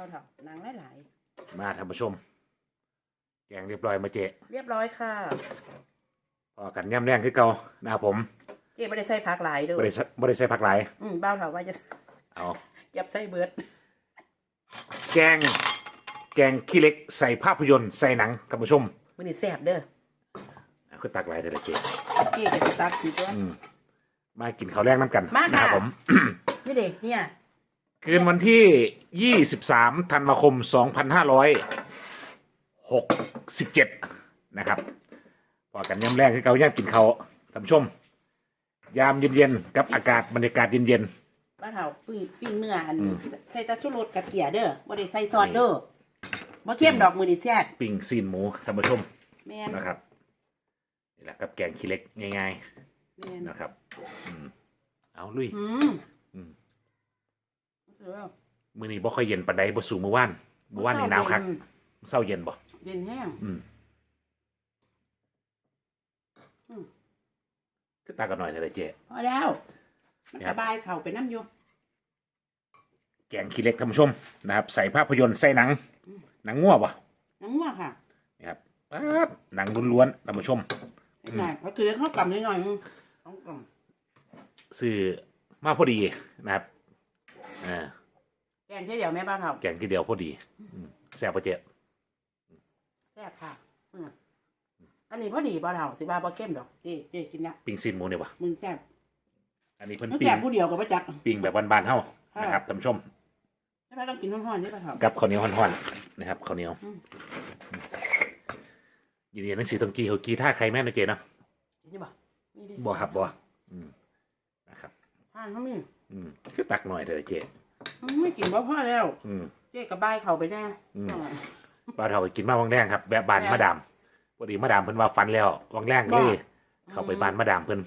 เอาเถอะหนังหลายมาท่านผู้ชม แกงเรียบร้อยมาเจๆเรียบร้อยค่ะ พอกันย่ำแรงคือเก่านะครับผมเจ๊ไม่ได้ใส่ผักหลายเด้บอริษัทบริษัทผักหลาย อืมเบ้าเถาว่าจะเอายับใส่เบิดแกง แกงขี้เหล็กใส่ภาพยนตร์ใส่หนังท่านผู้ชมมันนี่แซ่บเด้ออะคือตักหลายแต่ละเจเจ๊จะไปตักสีตัวอืมมากินข้าวแรกน้ำกันมาค่ะ นะครับผม นี่เด็กเนี่ย คืนวันที่ 23 ธันวาคม 2567 นะครับพอกันย่ำแรกคือเกาย่ำกินเขาวท่านผู้ชม ยามเย็นๆกับอากาศบรรยากาศเย็นบ้านเถาปิ้งปิ้งเนื้ออันอืมใส่แตะชุรสกับเกียเด้อบ่ได้ใส่ซอสเด้อบ่เข้มดอกมือนี่แซ่บๆ ปิ้งซีนหมูท่านผู้ชมแม่นนะครับนี่แหละกับแกงขี้เหล็กง่ายแม่นๆนะครับอืมเอาลุย อืมอืม เออมือนี้บ่ค่อยเย็นปานใดบ่สู่มื้อวานมื้อวานนี่หนาวคักเศร้าเย็นบ่เย็นแห้งอืมอืมคือตากันหน่อยเถอะเจ๊พอแล้วมันครัสบบายเข่าไปน้ำอยู่แกงขี้เหล็กท่านผู้ชมนะครับ ใส่ภาพยนตร์ใส่หนัง หนังง่วบ่น้ำงัวค่ะนะครับปั๊บหนังล้วนๆท่านผู้ชมนิดหน่อยก็คือเข้ากล่ำนิดหน่อยนึงสองกล่องซื้อมาพอดีนะครับ อ่าแกงแค่เดียวแม่บ้านเถาแกงทีเดียวพอดีอืมแซ่บปะเจ๊แซ่บค่ะอืมอันนี้พอดีบ่เถาสิบ้าบ่เข้มดอกเจ๊เจ๊กินนะปิ้งซีนหมูเนี่ยบ่มึงแซ่บอันนี้เพิ่นมันปิ้แซ่งบผู้เดียวกับประจักษ์ปิ้งแบบบานๆเฮาค่ะนะครับท่านผู้ชมใช่ไหมต้องกินร้อนๆใช่ป่ะเถากับข้าวเหนียวห่อนๆนะครับข้าวเหนียวอืม ยินดีหนังสือตรงกีเขากีท่าใครแม่นนะเจ๊เนาะนี่บ่นี่ดิบ่ครับบ่อืมนะครับทานเขามี อืมคือตักหน่อยเถอะเจ๊อืมไม่กินบ่พอแล้วอืมเจ๊กับบ้ายเขาไปแน่อืมปลาเถากินมาวังแรงครับ แบบบานมาดามพอดีมาดามเพิ่นว่าฟันแล้ววังแรงเลย เข้าไปบ้านมาดามเพิ่น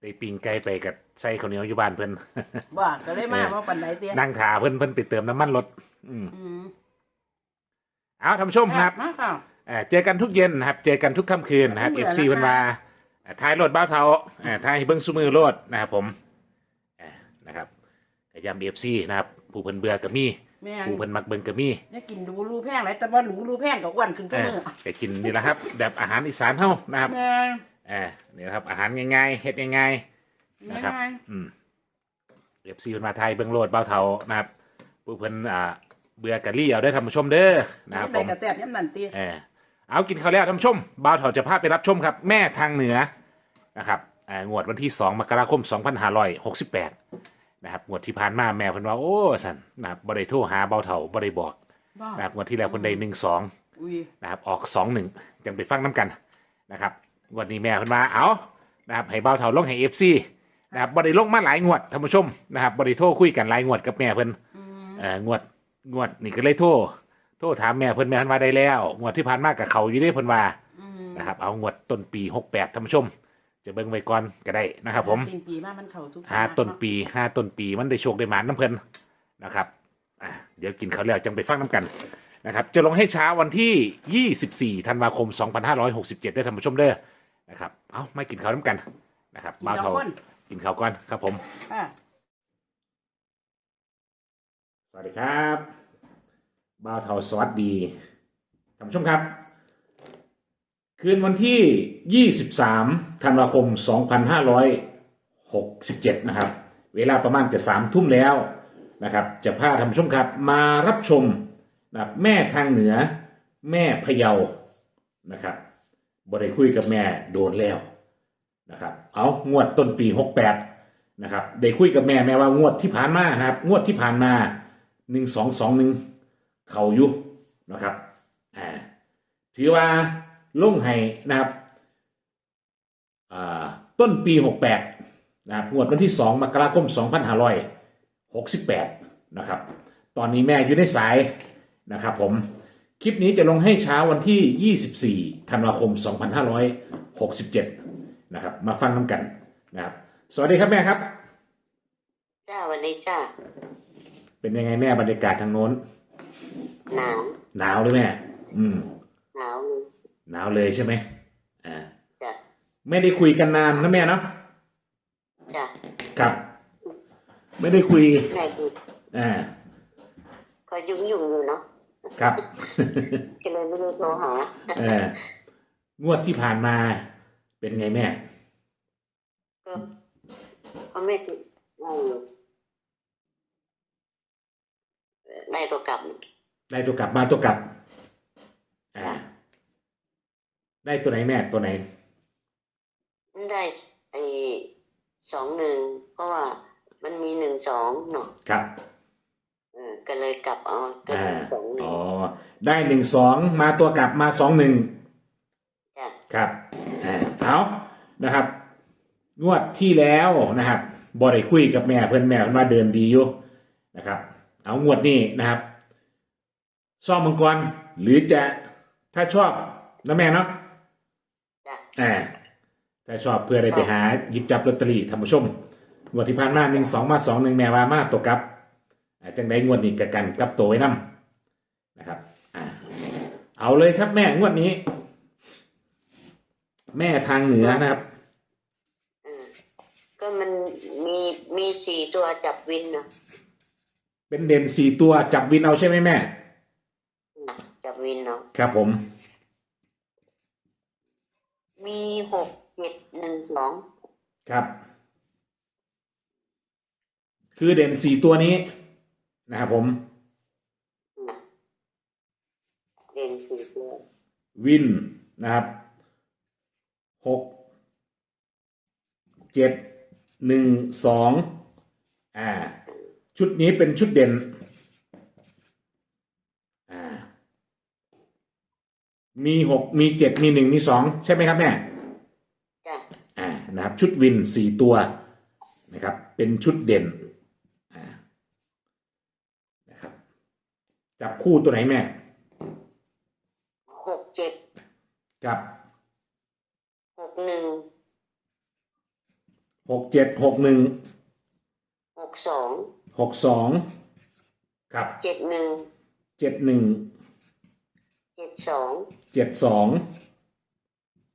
ได้ปิ้งไก่ไปกับใส่ข้าวเหนียวอยู่บ้านเพิ่นว่าก็ได้มาเออเพราะปันไดเตี้ยนั่งถาเพิ่นเพิ่นไปเติมน้ำมันรถอืมอืมเอาท่านผู้ชมครับมาค่ะเอ่อเจอกันทุกเย็นนะครับ เจอกันทุกค่ำคืนนะครับไม่เอเบื่ฟอซีนะคะเพิ่นมาเอ่อท้ายรถบ้าวเทาเอ่อท้ายให้เบิ้งซูมือรถนะครับผมเอ่อ นะครับกยำเอฟซีนะครับ ผู้เพิ่นเบื่อก็มีแม่นผู้เพิ่นมักเบิ่งก็มีได้กินดูรูแพงไรแต่ว่าหนูรูแพงกับอ้วนขึ้นก็เออมือไปกินนี่แหละครับ แบบอาหารอีสานเฮานะครับแม่นเออนี่นะครับ อาหารง่ายๆเฮ็ดง่ายๆ นะครับง่ายอืมเอฟซีเพิ่นมาไทยเบิ่งโลดบ้าวเทานะครับผู้เพิ่นอ่าเบื่อกะลี่เอาได้อท่านผู้ชมเด้อๆนะครับไปผมกระแสบย้ำนันตีเออเอากินข้าวแล้วท่านผู้ชมบ่าวเถาจะพาไปรับชมครับ แม่ทางเหนือนะครับอ่างวดวันที่ 2 มกราคม 2568 นะครับงวดที่ผ่านมาแม่เพิ่นว่าโอ้สันนะครับบ่ได้โทรหาบ่าวเถาบ่ได้บอกบ้านะครับงวดที่แล้วเพิ่นได้1 2อุ้ยนะครับออก2 1จังไปฟังน้ำกันนะครับงวดนี้แม่เพิ่นว่าเอานะครับให้บ่าวเถาลงให้ FC นะครับบ่ได้ลงมาหลายงวดท่านผู้ชมนะครับบ่ได้โทรคุยกันหลายงวดกับแม่เพิ่นอืมเอ่องวดงวดนี่ก็เลยโทรโทรถามแม่เพิ่นแม่เพิ่นว่าได้แล้วงวดที่ผ่านมากับเขาอยู่ได้เพิ่นว่า อืมนะครับเอางวดต้นปีหกแปดท่านผู้ชม จะเบิ่งไว้ก่อนก็ได้นะครับ ผมสิ้นปีมามันเข่าทุกหาต้นปีห้าต้นปีมันได้โชคได้หมานน้ำเพิ่นนะครับอะเดี๋ยวกินข้าวแล้วจังไปฟังน้ำกันนะครับ จะลงให้เช้าวันที่ 24ธันวาคม 2567 ได้ท่านผู้ชมเด้อนะครับเอาไม่กินข้าวน้ำกันนะครับกินบ่าวสอเทางคนกินข้าวก่อนครับผม อะสวัสดีครับบ่าวเทาสวัสดีท่านผู้ชมครับ คืนวันที่ 23 ธันวาคม 2567 นะครับ เวลาประมาณจะสามทุ่มแล้วนะครับ จะพาท่านผู้ชมครับมารับชมนะครับแม่ทางเหนือแม่พะเยานะครับบ่ได้คุยกับแม่โดนแล้วนะครับ เอางวดต้นปี 68 นะครับ ได้คุยกับแม่แม่ว่างวดที่ผ่านมานะครับ งวดที่ผ่านมา 1221 เขาอยู่นะครับ อ่า ถือว่า ลงให้นะครับอ่าต้นปี 68นะครับงวดวันที่ 2 มกราคม 2568 นะครับ ตอนนี้แม่อยู่ในสายนะครับผม คลิปนี้จะลงให้เช้าวันที่ 24 ธันวาคม 2567 นะครับ มาฟังน้ำกันนะครับ สวัสดีครับแม่ครับ จ้าวันนี้จ้า เป็นยังไงแม่บรรยากาศทางโน้น หนาว หนาวเลยแม่ อืม หนาวเลย หนาวเลยใช่ไหมอ่าจ้ะไม่ได้คุยกันนานนะแม่เนาะจ้ะครับ ไม่ได้คุยแม่ดูอ่าก็ก็ยุ่งยุ่งๆอยู่เนาะครับ ก็เลยไม่ได้โทรหาเอองวดที่ผ่านมาเป็นไงแม่ ก็ก็ไม่ติดอืมได้ตัวกลับ ได้ตัวกลับมาตัวกลับ อ่า ได้ตัวไหนแม่ตัวไหน ได้ไอ้สองหนึ่งเพราะว่ามันมีหนึ่งสองเนาะครับเออก็เลยกลับเอาก็อ่าหนึ่งสองหนึ่อ๋งอได้หนึ่งสองมาตัวกลับมาสองหนึ่งจ้ะครับอ่าเอานะครับ งวดที่แล้วนะครับบอได้คุยกับแม่เพื่อนแม่เพิ่นว่าเดินดีอยู่นะครับ เอางวดนี้นะครับซ่อมมังกรหรือจะถ้าชอบนะแม่เนาะจ้ะ อ่าถ้าชอบเพื่อได้ไปหาหยิบจับลอตเตอรี่ท่านผู้ชมงวดที่ผ่านมาหนึ่งสองมาสองหนึ่งแม่ว่ามาตกกับอ่าจังได้งวดนี้กับกันกับตัวไว้นํนะครับอ่าเอาเลยครับแม่งวดนี้ แม่ทางเหนือนะครับเออก็มันมีมีสี่ตัวจับวินเนาะเป็นเด่นสี่ตัวจับวินเอาใช่ไหมแม่น่ะจับวินเนาะครับผม มีหกเจ็ดหนึ่งสองครับ คือเด่นสี่ตัวนี้นะครับผมน่ะเด่นสี่ตัววินนะครับหกเจ็ดหนึ่งสองอ่า ชุดนี้เป็นชุดเด่น อ่า มีหกมีเจ็ดมีหนึ่งมีสองใช่ไหมครับแม่จ้ะอ่านะครับ ชุดวินสี่ตัวนะครับ เป็นชุดเด่นอ่านะครับจับคู่ตัวไหนแม่หกเจ็ดกับหกหนึ่งหกเจ็ดหกหนึ่งหกสองหกสองกับเจ็ดหนึ่งเจ็ดหนึ่งเจ็ดสอง เจ็ดสอง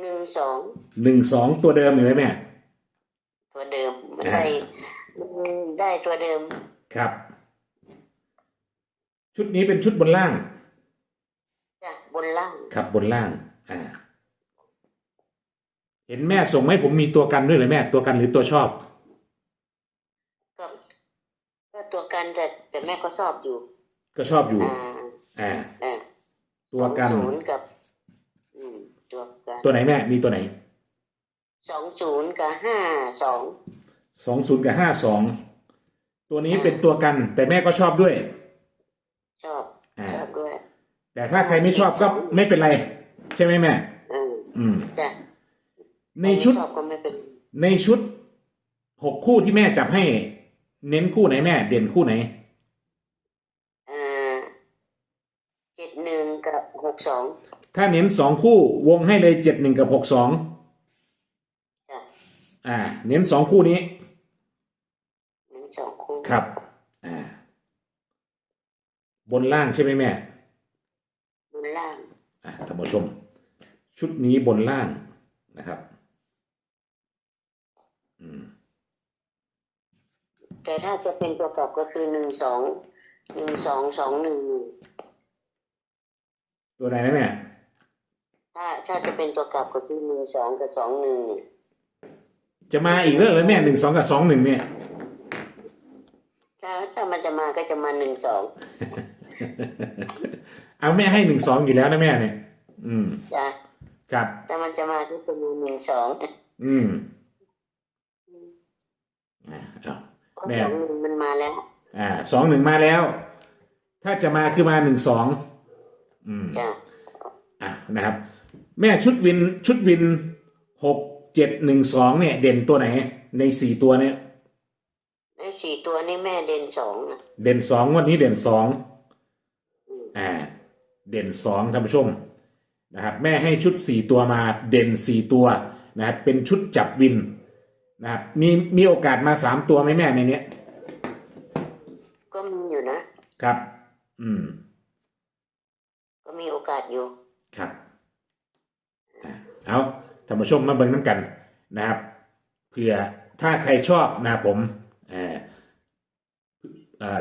หนึ่งสองหนึ่งสองตัวเดิมอยู่เลยแม่ ตัวเดิมมันอ่าได้มันได้ตัวเดิม ครับ ชุดนี้เป็นชุดบนล่างจ้ะบนล่าง ครับบนล่าง อ่า เห็นแม่ส่งมาให้ผมมีตัวกันด้วยเลยแม่ ตัวกันหรือตัวชอบ ก็ก็ตัวกันแต่แต่แม่ก็ชอบอยู่ ก็ชอบอยู่ อ่าอ่าอ่าตัวกันสองศูนย์กับอืม ตัวกันตัวไหนแม่มีตัวไหนสองศูนย์กับห้าสองสองศูนย์กับห้าสองตัวนี้เป็นตัวกัน แต่แม่ก็ชอบด้วย ชอบอ่าชอบด้วย แต่ถ้าใครไม่ชอบก็ไม่เป็นไร ใช่ไหมแม่อืมอืมจ้ะในชุดไม่ชอบก็ไม่เป็นในชุดหกคู่ที่แม่จับให้ เน้นคู่ไหนแม่ เด่นคู่ไหนอ่าเจ็ดหนึ่งกับหกสอง ถ้าเน้นสองคู่วงให้เลยเจ็ดหนึ่งกับหกสองจ้ะอ่า เน้นสองคู่นี้ หนึ่งสองคู่ครับ อ่า บนล่างใช่ไหมแม่ บนล่างอ่าท่านผู้ชม ชุดนี้บนล่างนะครับ อืม แต่ถ้าจะเป็นตัวกลับก็คือหนึ่งสองหนึ่งสองสองหนึ่ง ตัวไหนนะแม่ ถ้าถ้าจะเป็นตัวกลับก็คือหนึ่งสองกับสองหนึ่งเนี่ยจะมาอีกเรื่องเลยแม่หนึ่งสองกับสองหนึ่งเนี่ย ถ้าถ้ามันจะมาก็จะมาหนึ่งสองเอาแม่ให้หนึ่งสองอยู่แล้วนะแม่เนี่ย อืมจ้ะครับถ้ามันจะมาก็จะมาหนึ่งสองอืมอ่าเอาเพราะแม่สองหนึ่งมันมาแล้ว อ่าสองหนึ่งมาแล้ว ถ้าจะมาคือมาหนึ่งสองอืมจ้ะอะนะครับ แม่ชุดวินชุดวินหกเจ็ดหนึ่งสองเนี่ย เด่นตัวไหน ในสี่ตัวเนี่ย ในสี่ตัวนี่แม่เด่นสองนะเด่นสองวันนี้เด่นสองอ่า เด่นสองท่านผู้ชมนะครับ แม่ให้ชุดสี่ตัวมาเด่นสี่ตัวนะครับเป็นชุดจับวินนะครับมีมีโอกาสมาสามตัวไหมแม่ในเนี้ยก็มีอยู่นะครับ อืม ก็มีโอกาสอยู่ครับอะ เอาท่านผู้ชมมาเบิ่งน้ำกันนะครับเผื่อถ้าใครชอบนะผม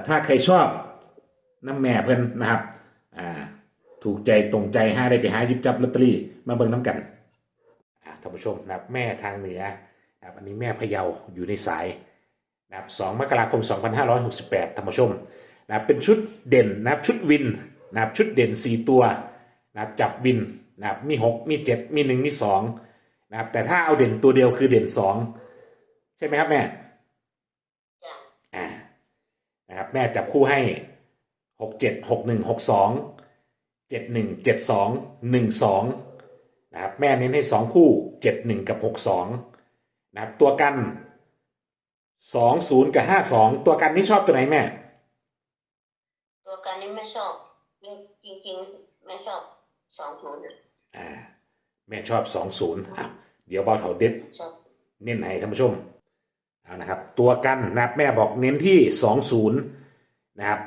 ถ้าใครชอบน้ำแม่เพิ่นนะครับถูกใจตรงใจห้าได้ไปหายิบจับลอตเตอรี่มาเบิ่งน้ำกันท่านผู้ชมนะครับแม่ทางเหนืออันนี้แม่พะเยาอยู่ในสายนะครับ2มกราคม 2568ท่านผู้ชมนะเป็นชุดเด่นนะครับชุดวินนะครับชุดเด่น 4 ตัวนะครับจับวิน นะครับมี6มี7มี1มี2นะครับ แต่ถ้าเอาเด่นตัวเดียวคือเด่น2ใช่ไหมครับแม่จ้ะอ่านะครับแม่จับคู่ให้หกเจ็ดหกหนึ่งหกสองเจ็ดหนึ่งเจ็ดสองหนึ่งสองนะครับแม่เน้นให้สองคู่เจ็ดหนึ่งกับหกสองนะครับตัวกันสองศูนย์กับห้าสองตัวกันนี่ชอบตัวไหนแม่ ตัวการนี้ไม่ชอบ จริงจริงๆไม่ชอบสองศูนย์ อ่าแม่ชอบสองศูนย์อะเดี๋ยวเบาเถาเด็ดชอบเน้นให้ท่านผู้ชมเอานะครับ ตัวกันนะครับแม่บอกเน้นที่สองศูนย์นะครับ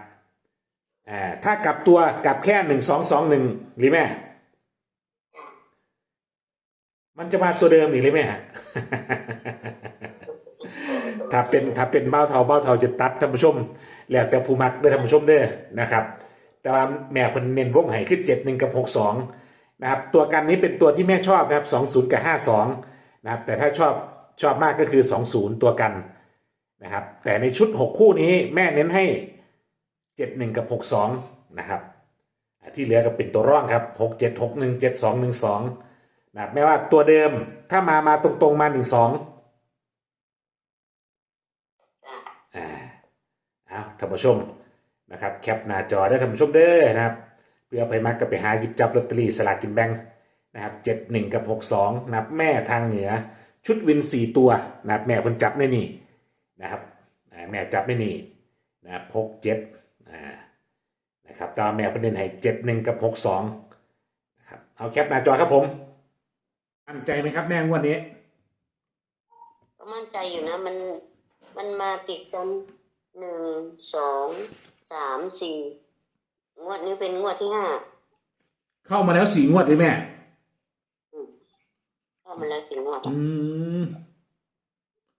อ่าถ้ากลับตัวกลับแค่หนึ่งสองสองหนึ่งหรือแม่ มันจะมาตัวเดิมอีกหรือแม่ฮะถ้าเป็นถ้าเป็นเบ้าเทาเบ้าเทาจะตัดท่านผู้ชม แล้วแต่ผู้มักเด้อท่านผู้ชมเด้อนะครับ แต่ว่าแม่เพิ่นเน้นวงให้ขึ้นเจ็ดหนึ่งกับหกสอง นะครับตัวกันนี้เป็นตัวที่แม่ชอบนะครับสองศูนย์กับห้าสองนะครับแต่ถ้าชอบชอบมากก็คือสองศูนย์ตัวกันนะครับแต่ในชุดหกคู่นี้แม่เน้นให้เจ็ดหนึ่งกับหกสองนะครับอ่าที่เหลือก็เป็นตัวร่องครับหกเจ็ดหกหนึ่งเจ็ดสองหนึ่งสองนะครับแม้ว่าตัวเดิมถ้ามามาตรงๆมาหนึ่งสองจ้ะอ่าเอาท่านผู้ชมนะครับแคปหน้าจอได้ท่านผู้ชมเด้อนะครับ เพื่อไปมักก็ไปหาหยิบจับลอตเตอรี่สลากกินแบ่งนะครับเจ็ดหนึ่งกับหกสองนะครับแม่ทางเหนือชุดวินสี่ตัวนะครับแม่เพิ่นจับในนี่นะครับแม่จับในนี่นะครับหกเจ็ดนะครับตาแม่เพิ่นเน้นให้เจ็ดหนึ่งกับหกสองนะครับเอาแคปหน้าจอครับผมมั่นใจไหมครับแม่งวดนี้ก็มั่นใจอยู่นะมันมันมาติดกันหนึ่งสองสามสี่ งวดนี้เป็นงวดที่ห้าเข้ามาแล้วสี่งวดเลยแม่ เข้ามาแล้วสี่งวดอืม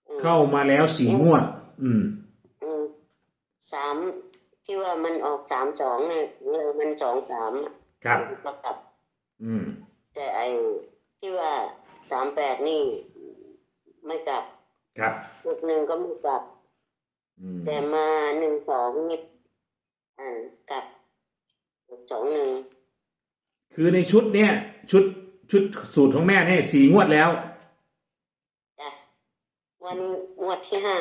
อืมเข้ามาแล้วสี่งวด อืม อืมสามที่ว่ามันออกสามสองเนี่ยเออมันสองสามอะครับแล้วกลับ อืม แต่ไอ้ที่ว่าสามแปดนี่ ไม่กลับครับหกหนึ่งก็ไม่กลับ อืมแต่มาหนึ่งสองนี่อ่ากลับ สองหนึ่งคือในชุดเนี้ยชุดชุดสูตรของแม่เนี่ยสี่งวดแล้ว จ้ะวันงวดที่ห้า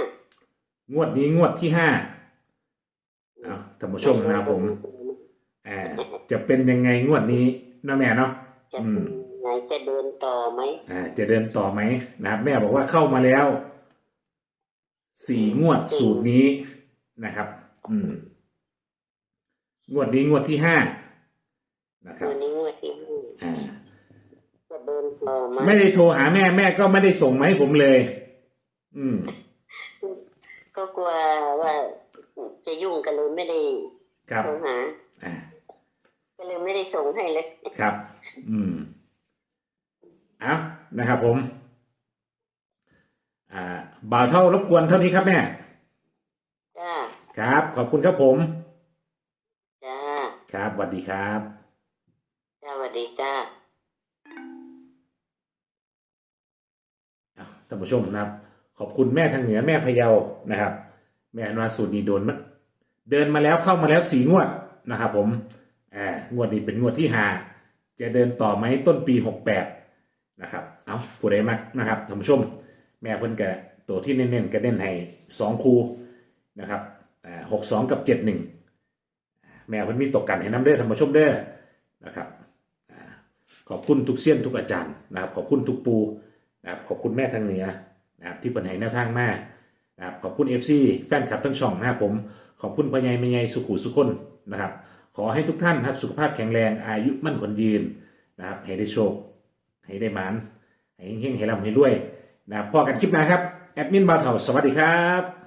งวดนี้งวดที่ห้าเอาท่านผู้ชมนะครับผมอ่าจะเป็นยังไงงวดนี้นะแม่เนาะ จะอืม ไหนจะเดินต่อไหมอ่าจะเดินต่อไหมนะครับแม่บอกว่าเข้ามาแล้วสี่งวดสูตรนี้นะครับ อืม งวดนี้งวดที่ห้านะครับวันนี้งวดที่ห้าอ่าจะเดินต่อไหมไม่ได้โทรหาแม่แม่ก็ไม่ได้ส่งมาให้ผมเลย อืม ก็กลัวว่าจะยุ่งกันเลยไม่ได้ครับโทรหาอ่าก็เลยไม่ได้ส่งให้เลยครับ อืมเอานะครับผม อ่าบ่าวเท่ารบกวนเท่านี้ครับแม่ จ้า ครับ ขอบคุณครับผมจ้า ครับสวัสดีครับจ้าสวัสดีจ้าอะท่านผู้ชมนะครับ ขอบคุณแม่ทางเหนือแม่พะเยานะครับ แม่อนวาสูตรนีโดนมาเดินมาแล้วเข้ามาแล้วสีงวดนะครับผมอ่างวดนี้เป็นงวดที่ห้าจะเดินต่อไหมต้นปีหกแปดนะครับ เอาผู้ใดมักนะครับท่านผู้ชม แม่เพิ่นกะตัวที่เน้นๆก็เน้นให้สองคูนะครับอ่าหกสองกับเจ็ดหนึ่ง แม่เพิ่นมีตกกันให้น้ำเด้อท่าชมเด้อนะครับขอบคุณทุกเสี้ยนทุกอาจารย์นะครับ ขอบคุณทุกปูนะครับขอบคุณแม่ทางเหนือนะครับที่เปิดให้แนวทางมานะครับขอบคุณ FC แฟนคลับทั้งช่องนะครับผมขอบคุณพญายม่ใหญ่สุขุสุคนนะครับ ขอให้ทุกท่านนะครับสุขภาพแข็งแรงอายุมั่นขนยืนนะครับให้ได้โชค ให้ได้หมานให้เฮงให้ร่ำให้รวยนะครับพอกันคลิปหน้าครับ แอดมินบาวเถาสวัสดีครับ